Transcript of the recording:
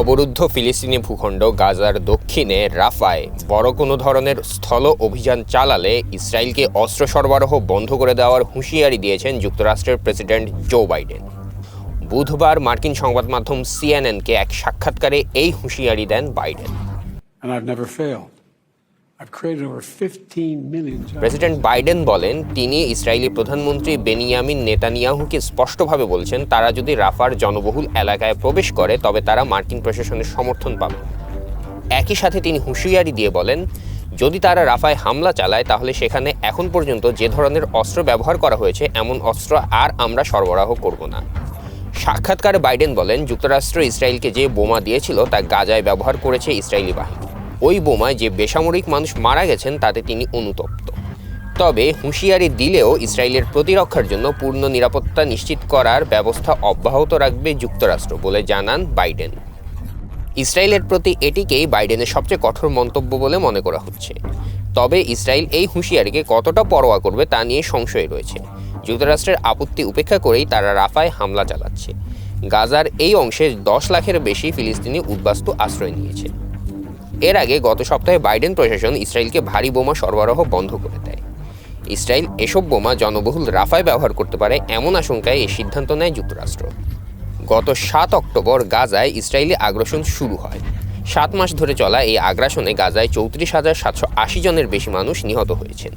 অবরুদ্ধ ফিলিস্তিনি ভূখণ্ড গাজার দক্ষিণে রাফায়। বড় কোনো ধরনের স্থল অভিযান চালালে ইসরায়েলকে অস্ত্র সরবরাহ বন্ধ করে দেওয়ার হুঁশিয়ারি দিয়েছেন যুক্তরাষ্ট্রের প্রেসিডেন্ট জো বাইডেন। বুধবার মার্কিন সংবাদ মাধ্যম সিএনএনকে এক সাক্ষাৎকারে এই হুঁশিয়ারি দেন বাইডেন। প্রেসিডেন্ট বাইডেন বলেন, তিনি ইসরায়েলি প্রধানমন্ত্রী বেনিয়ামিন নেতানিয়াহুকে স্পষ্টভাবে বলছেন, তারা যদি রাফার জনবহুল এলাকায় প্রবেশ করে, তবে তারা মার্কিন প্রশাসনের সমর্থন পাবে। একই সাথে তিনি হুঁশিয়ারি দিয়ে বলেন, যদি তারা রাফায় হামলা চালায়, তাহলে সেখানে এখন পর্যন্ত যে ধরনের অস্ত্র ব্যবহার করা হয়েছে, এমন অস্ত্র আর আমরা সরবরাহ করব না। সাক্ষাৎকারে বাইডেন বলেন, যুক্তরাষ্ট্র ইসরায়েলকে যে বোমা দিয়েছিল, তা গাজায় ব্যবহার করেছে ইসরায়েলি বাহিনী। ওই বোমায় যে বেসামরিক মানুষ মারা গেছেন, তাতে তিনি অনুতপ্ত। তবে হুঁশিয়ারি দিলেও ইসরায়েলের প্রতিরক্ষার জন্য পূর্ণ নিরাপত্তা নিশ্চিত করার ব্যবস্থা অব্যাহত রাখবে যুক্তরাষ্ট্র বলে জানান বাইডেন। ইসরায়েলের প্রতি এটিকেই বাইডেনের সবচেয়ে কঠোর মন্তব্য বলে মনে করা হচ্ছে। তবে ইসরায়েল এই হুঁশিয়ারিকে কতটা পরোয়া করবে তা নিয়ে সংশয় রয়েছে। যুক্তরাষ্ট্রের আপত্তি উপেক্ষা করেই তারা রাফায় হামলা চালাচ্ছে। গাজার এই অংশে দশ লাখের বেশি ফিলিস্তিনি উদ্বাস্তু আশ্রয় নিয়েছে। এর আগে গত সপ্তাহে বাইডেন প্রশাসন ইসরায়েলকে ভারী বোমা সরবরাহ বন্ধ করে দেয়। ইসরায়েল এসব বোমা জনবহুল রাফায় ব্যবহার করতে পারে এমন আশঙ্কায় এই সিদ্ধান্ত নেয় যুক্তরাষ্ট্র। গত সাত অক্টোবর গাজায় ইসরায়েলি আগ্রাসন শুরু হয়। সাত মাস ধরে চলা এই আগ্রাসনে গাজায় চৌত্রিশ হাজার সাতশো আশি জনের বেশি মানুষ নিহত হয়েছেন।